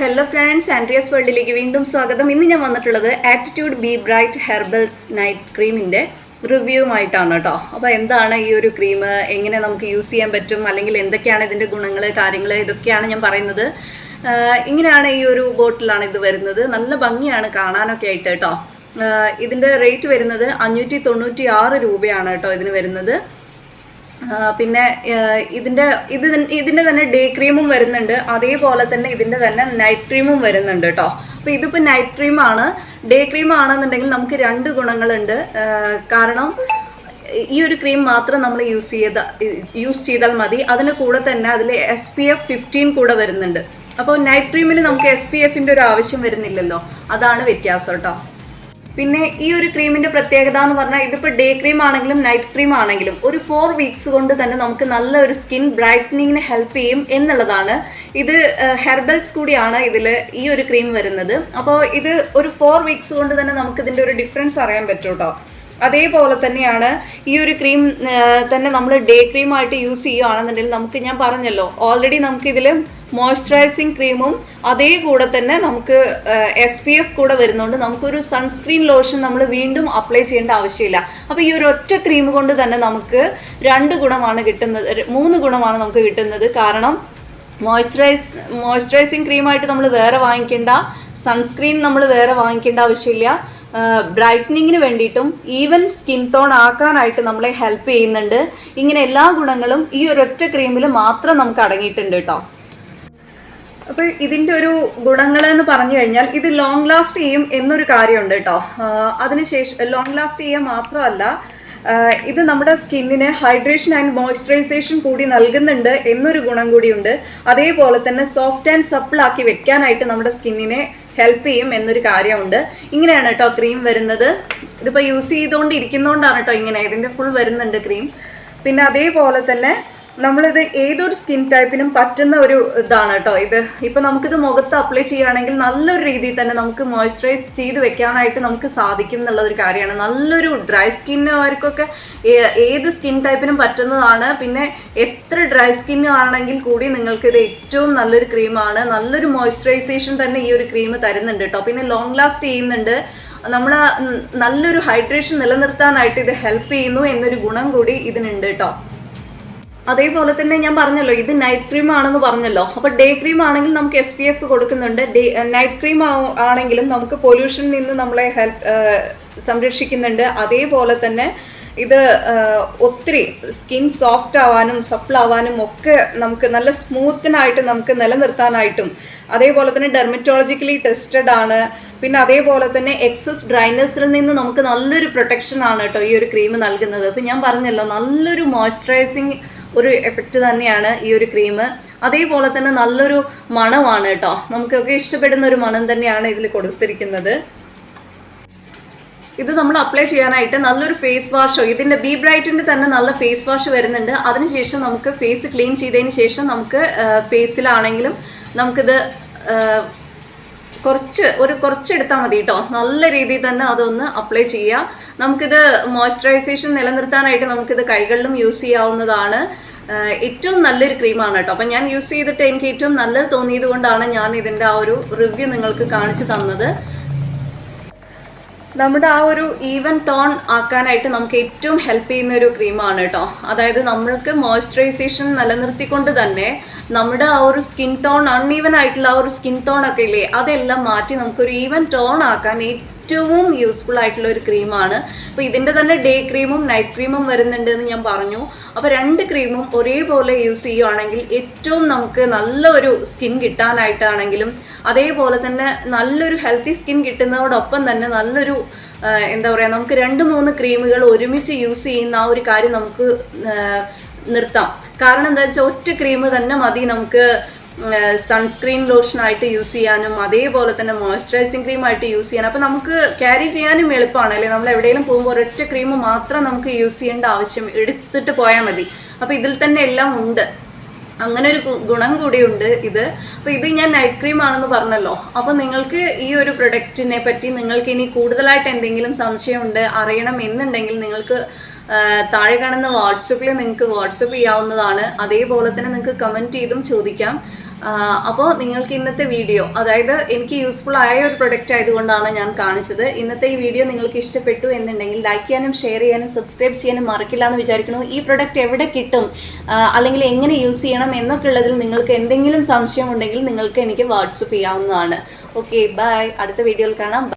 Hello friends Andreas വേൾഡിലേക്ക് വീണ്ടും സ്വാഗതം. ഇന്ന് ഞാൻ വന്നിട്ടുള്ളത് attitude be bright herbals night ക്രീമിന്റെ റിവ്യൂവുമായിട്ടാണ് കേട്ടോ. അപ്പോൾ എന്താണ് ഈ ഒരു ക്രീം എങ്ങനെ നമുക്ക് യൂസ് ചെയ്യാൻ പറ്റും? അല്ലെങ്കിൽ എന്തൊക്കെയാണ് ഇതിന്റെ ഗുണങ്ങൾ കാര്യങ്ങൾ ഇതൊക്കെയാണ് ഞാൻ പറയുന്നത്. ഇങ്ങനെയാണ് ഈ ഒരു ബോട്ടിലാണ് ഇത് വരുന്നത്. നല്ല ഭംഗിയാണ് കാണാനൊക്കെ ആയിട്ട് കേട്ടോ. ഇതിന്റെ റേറ്റ് വരുന്നത് അഞ്ഞൂറ്റി തൊണ്ണൂറ്റി ആറ് രൂപയാണ് കേട്ടോ ഇതിന് വരുന്നത്. പിന്നെ ഇതിന്റെ ഇത് ഇതിന്റെ തന്നെ ഡേ ക്രീമും വരുന്നുണ്ട്. അതേപോലെ തന്നെ ഇതിന്റെ തന്നെ നൈറ്റ് ക്രീമും വരുന്നുണ്ട് കേട്ടോ അപ്പോൾ ഇതിപ്പോ നൈറ്റ് ക്രീം ആണ്. ഡേ ക്രീം ആണെന്നുണ്ടെങ്കിൽ നമുക്ക് രണ്ട് ഗുണങ്ങളുണ്ട്. കാരണം ഈ ഒരു ക്രീം മാത്രം നമ്മൾ യൂസ് ചെയ്ത യൂസ് ചെയ്താൽ മതി. അതിന് കൂടെ തന്നെ അതിൽ എസ് പി എഫ് ഫിഫ്റ്റീൻ കൂടെ വരുന്നുണ്ട്. അപ്പോൾ നൈറ്റ് ക്രീമിന് നമുക്ക് എസ് പി എഫിന്റെ ഒരു ആവശ്യം വരുന്നില്ലല്ലോ. അതാണ് വ്യത്യാസം കേട്ടോ പിന്നെ ഈ ഒരു ക്രീമിന്റെ പ്രത്യേകത എന്ന് പറഞ്ഞാൽ ഇതിപ്പോൾ ഡേ ക്രീം ആണെങ്കിലും നൈറ്റ് ക്രീം ആണെങ്കിലും ഒരു ഫോർ വീക്സ് കൊണ്ട് തന്നെ നമുക്ക് നല്ല ഒരു സ്കിൻ ബ്രൈറ്റനിങ്ങിന് ഹെൽപ്പ് ചെയ്യും എന്നുള്ളതാണ്. ഇത് ഹെർബൽസ് കൂടിയാണ് ഇതിൽ ഈ ഒരു ക്രീം വരുന്നത്. അപ്പോൾ ഇത് ഒരു ഫോർ വീക്സ് കൊണ്ട് തന്നെ നമുക്ക് ഇതിന്റെ ഒരു ഡിഫറൻസ് അറിയാൻ പറ്റും കേട്ടോ അതേപോലെ തന്നെയാണ് ഈ ഒരു ക്രീം തന്നെ നമ്മൾ ഡേ ക്രീമായിട്ട് യൂസ് ചെയ്യുകയാണെന്നുണ്ടെങ്കിൽ നമുക്ക് ഞാൻ പറഞ്ഞല്ലോ ഓൾറെഡി നമുക്കിതിൽ മോയ്സ്ചറൈസിങ് ക്രീമും അതേ കൂടെ തന്നെ നമുക്ക് എസ് പി എഫ് കൂടെ വരുന്നുണ്ട് നമുക്കൊരു സൺസ്ക്രീൻ ലോഷൻ നമ്മൾ വീണ്ടും അപ്ലൈ ചെയ്യേണ്ട ആവശ്യമില്ല. അപ്പോൾ ഈ ഒരു ഒറ്റ ക്രീം കൊണ്ട് തന്നെ നമുക്ക് രണ്ട് ഗുണമാണ് കിട്ടുന്നത് മൂന്ന് ഗുണമാണ് നമുക്ക് കിട്ടുന്നത്. കാരണം മോയ്സ്ചറൈസ് മോയ്സ്ചറൈസിങ് ക്രീമായിട്ട് നമ്മൾ വേറെ വാങ്ങിക്കേണ്ട. സൺസ്ക്രീൻ നമ്മൾ വേറെ വാങ്ങിക്കേണ്ട ആവശ്യമില്ല. ബ്രൈറ്റനിങ്ങിന് വേണ്ടിയിട്ടും ഈവൻ സ്കിൻ ടോൺ ആക്കാനായിട്ട് നമ്മളെ ഹെൽപ്പ് ചെയ്യുന്നുണ്ട്. ഇങ്ങനെ എല്ലാ ഗുണങ്ങളും ഈ ഒരൊറ്റ ക്രീമിൽ മാത്രം നമുക്ക് അടങ്ങിയിട്ടുണ്ട് കേട്ടോ അപ്പോൾ ഇതിന്റെ ഒരു ഗുണങ്ങൾ എന്ന് പറഞ്ഞു കഴിഞ്ഞാൽ ഇത് ലോങ് ലാസ്റ്റ് ചെയ്യും എന്നൊരു കാര്യമുണ്ട് കേട്ടോ അതിനുശേഷം ലോങ് ലാസ്റ്റ് ചെയ്യാൻ മാത്രമല്ല ഇത് നമ്മുടെ സ്കിന്നിന് ഹൈഡ്രേഷൻ ആൻഡ് മോയ്സ്ചറൈസേഷൻ കൂടി നൽകുന്നുണ്ട് എന്നൊരു ഗുണം കൂടിയുണ്ട്. അതേപോലെ തന്നെ സോഫ്റ്റ് ആൻഡ് സപ്പിൾ ആക്കി വെക്കാനായിട്ട് നമ്മുടെ സ്കിന്നിനെ ഹെൽപ്പ് ചെയ്യും എന്നൊരു കാര്യമുണ്ട്. ഇങ്ങനെയാണ് കേട്ടോ ക്രീം വരുന്നത്. ഇതിപ്പോൾ യൂസ് ചെയ്തുകൊണ്ടിരിക്കുന്നതുകൊണ്ടാണ് കേട്ടോ ഇങ്ങനെ ഇതിന്റെ ഫുൾ വരുന്നുണ്ട് ക്രീം. പിന്നെ അതേപോലെ തന്നെ നമ്മളിത് ഏതൊരു സ്കിൻ ടൈപ്പിനും പറ്റുന്ന ഒരു ഇതാണ് കേട്ടോ ഇത്. ഇപ്പം നമുക്കിത് മുഖത്ത് അപ്ലൈ ചെയ്യുകയാണെങ്കിൽ നല്ലൊരു രീതിയിൽ തന്നെ നമുക്ക് മോയ്സ്ചറൈസ് ചെയ്ത് വെക്കാനായിട്ട് നമുക്ക് സാധിക്കും എന്നുള്ളൊരു കാര്യമാണ്. നല്ലൊരു ഡ്രൈ സ്കിന്നുകാർക്കൊക്കെ ഏത് സ്കിൻ ടൈപ്പിനും പറ്റുന്നതാണ്. പിന്നെ എത്ര ഡ്രൈ സ്കിൻ ആണെങ്കിൽ കൂടി നിങ്ങൾക്ക് ഇത് ഏറ്റവും നല്ലൊരു ക്രീമാണ് നല്ലൊരു മോയ്സ്ചറൈസേഷൻ തന്നെ ഈ ഒരു ക്രീം തരുന്നുണ്ട് കേട്ടോ. പിന്നെ ലോങ് ലാസ്റ്റ് ചെയ്യുന്നുണ്ട്. നമ്മൾ നല്ലൊരു ഹൈഡ്രേഷൻ നിലനിർത്താനായിട്ട് ഇത് ഹെൽപ്പ് ചെയ്യുന്നു എന്നൊരു ഗുണം കൂടി ഇതിനുണ്ട് കേട്ടോ. അതേപോലെ തന്നെ ഞാൻ പറഞ്ഞല്ലോ ഇത് നൈറ്റ് ക്രീം ആണെന്ന് പറഞ്ഞല്ലോ. അപ്പോൾ ഡേ ക്രീം ആണെങ്കിൽ നമുക്ക് എസ് പി എഫ് കൊടുക്കുന്നുണ്ട്. ഡേ നൈറ്റ് ക്രീം ആണെങ്കിലും നമുക്ക് പൊല്യൂഷനിൽ നിന്ന് നമ്മളെ ഹെൽപ്പ് സംരക്ഷിക്കുന്നുണ്ട്. അതേപോലെ തന്നെ ഇത് ഒത്തിരി സ്കിൻ സോഫ്റ്റ് ആവാനും സപ്പിൾ ആവാനും ഒക്കെ നമുക്ക് നല്ല സ്മൂത്തനായിട്ട് നമുക്ക് നിലനിർത്താനായിട്ടും അതേപോലെ തന്നെ ഡെർമറ്റോളജിക്കലി ടെസ്റ്റഡ് ആണ്. പിന്നെ അതേപോലെ തന്നെ എക്സസ് ഡ്രൈനസിൽ നിന്ന് നമുക്ക് നല്ലൊരു പ്രൊട്ടക്ഷൻ ആണ് കേട്ടോ ഈ ഒരു ക്രീം നൽകുന്നത്. അപ്പം ഞാൻ പറഞ്ഞല്ലോ നല്ലൊരു മോയ്സ്ചറൈസിങ് ഒരു എഫക്റ്റ് തന്നെയാണ് ഈ ഒരു ക്രീം അതേപോലെ തന്നെ നല്ലൊരു മണമാണ് കേട്ടോ. നമുക്കൊക്കെ ഇഷ്ടപ്പെടുന്ന ഒരു മണം തന്നെയാണ് ഇതിൽ കൊടുത്തിരിക്കുന്നത്. ഇത് നമ്മൾ അപ്ലൈ ചെയ്യാനായിട്ട് നല്ലൊരു ഫേസ് വാഷോ ഇതിന്റെ ബി ബ്രൈറ്റിന്റെ തന്നെ നല്ല ഫേസ് വാഷ് വരുന്നുണ്ട്. അതിനുശേഷം നമുക്ക് ഫേസ് ക്ലീൻ ചെയ്തതിന് ശേഷം നമുക്ക് ഫേസിലാണെങ്കിലും നമുക്കിത് കുറച്ച് ഒരു കുറച്ച് എടുത്താൽ മതി കേട്ടോ നല്ല രീതിയിൽ തന്നെ അതൊന്ന് അപ്ലൈ ചെയ്യാം. നമുക്കിത് മോയ്സ്ചറൈസേഷൻ നിലനിർത്താനായിട്ട് നമുക്കിത് കൈകളിലും യൂസ് ചെയ്യാവുന്നതാണ്. ഏറ്റവും നല്ലൊരു ക്രീമാണ് കേട്ടോ അപ്പം ഞാൻ യൂസ് ചെയ്തിട്ട് എനിക്ക് ഏറ്റവും നല്ലത് തോന്നിയത് കൊണ്ടാണ് ഞാൻ ഇതിന്റെ ആ ഒരു റിവ്യൂ നിങ്ങൾക്ക് കാണിച്ചു തന്നത്. നമ്മുടെ ആ ഒരു ഈവൻ ടോൺ ആക്കാനായിട്ട് നമുക്ക് ഏറ്റവും ഹെൽപ്പ് ചെയ്യുന്ന ഒരു ക്രീമാണ് കേട്ടോ അതായത് നമ്മൾക്ക് മോയ്സ്ചറൈസേഷൻ നിലനിർത്തിക്കൊണ്ട് തന്നെ നമ്മുടെ ആ ഒരു സ്കിൻ ടോൺ അൺഈവൻ ആയിട്ടുള്ള ആ ഒരു സ്കിൻ ടോൺ ഒക്കെ ഇല്ലേ അതെല്ലാം മാറ്റി നമുക്കൊരു ഈവൻ ടോൺ ആക്കാൻ ഏറ്റവും യൂസ്ഫുൾ ആയിട്ടുള്ള ഒരു ക്രീമാണ് അപ്പോൾ ഇതിന്റെ തന്നെ ഡേ ക്രീമും നൈറ്റ് ക്രീമും വരുന്നുണ്ട് എന്ന് ഞാൻ പറഞ്ഞു. അപ്പോൾ രണ്ട് ക്രീമും ഒരേപോലെ യൂസ് ചെയ്യുവാണെങ്കിൽ ഏറ്റവും നമുക്ക് നല്ലൊരു സ്കിൻ കിട്ടാനായിട്ടാണെങ്കിലും അതേപോലെ തന്നെ നല്ലൊരു ഹെൽത്തി സ്കിൻ കിട്ടുന്നതോടൊപ്പം തന്നെ നല്ലൊരു എന്താ പറയുക നമുക്ക് രണ്ട് മൂന്ന് ക്രീമുകൾ ഒരുമിച്ച് യൂസ് ചെയ്യുന്ന ആ ഒരു കാര്യം നമുക്ക് നിർത്താം. കാരണം എന്താ വെച്ചാൽ ഒറ്റ ക്രീം തന്നെ മതി നമുക്ക് സൺസ്ക്രീൻ ലോഷനായിട്ട് യൂസ് ചെയ്യാനും അതേപോലെ തന്നെ മോയ്സ്ചറൈസിങ് ക്രീം ആയിട്ട് യൂസ് ചെയ്യാനും. അപ്പോൾ നമുക്ക് ക്യാരി ചെയ്യാനും എളുപ്പമാണ് അല്ലേ? നമ്മൾ എവിടെയെങ്കിലും പോകുമ്പോൾ ഒരൊറ്റ ക്രീം മാത്രം നമുക്ക് യൂസ് ചെയ്യേണ്ട ആവശ്യം എടുത്തിട്ട് പോയാൽ മതി. അപ്പോൾ ഇതിൽ തന്നെ എല്ലാം ഉണ്ട്. അങ്ങനെ ഒരു ഗുണം കൂടിയുണ്ട് ഇത്. അപ്പോൾ ഇത് ഞാൻ നൈറ്റ് ക്രീം ആണെന്ന് പറഞ്ഞല്ലോ. അപ്പോൾ നിങ്ങൾക്ക് ഈ ഒരു പ്രൊഡക്റ്റിനെ പറ്റി നിങ്ങൾക്ക് ഇനി കൂടുതലായിട്ട് എന്തെങ്കിലും സംശയമുണ്ട് അറിയണം എന്നുണ്ടെങ്കിൽ നിങ്ങൾക്ക് താഴെ കാണുന്ന വാട്സപ്പിൽ നിങ്ങൾക്ക് വാട്സപ്പ് ചെയ്യാവുന്നതാണ്. അതേപോലെ തന്നെ നിങ്ങൾക്ക് കമന്റ് ചെയ്തും ചോദിക്കാം. അപ്പോൾ നിങ്ങൾക്ക് ഇന്നത്തെ വീഡിയോ അതായത് എനിക്ക് യൂസ്ഫുൾ ആയ ഒരു പ്രൊഡക്റ്റ് ആയതുകൊണ്ടാണ് ഞാൻ കാണിച്ചത്. ഇന്നത്തെ ഈ വീഡിയോ നിങ്ങൾക്ക് ഇഷ്ടപ്പെട്ടു എന്നുണ്ടെങ്കിൽ ലൈക്ക് ചെയ്യാനും ഷെയർ ചെയ്യാനും സബ്സ്ക്രൈബ് ചെയ്യാനും മറക്കില്ല എന്ന് വിചാരിക്കുന്നു. ഈ പ്രൊഡക്റ്റ് എവിടെ കിട്ടും? അല്ലെങ്കിൽ എങ്ങനെ യൂസ് ചെയ്യണം എന്നൊക്കെ ഉള്ളതിൽ നിങ്ങൾക്ക് എന്തെങ്കിലും സംശയം ഉണ്ടെങ്കിൽ നിങ്ങൾക്ക് എനിക്ക് വാട്സപ്പ് ചെയ്യാവുന്നതാണ്. ഓക്കെ ബൈ അടുത്ത വീഡിയോയിൽ കാണാം.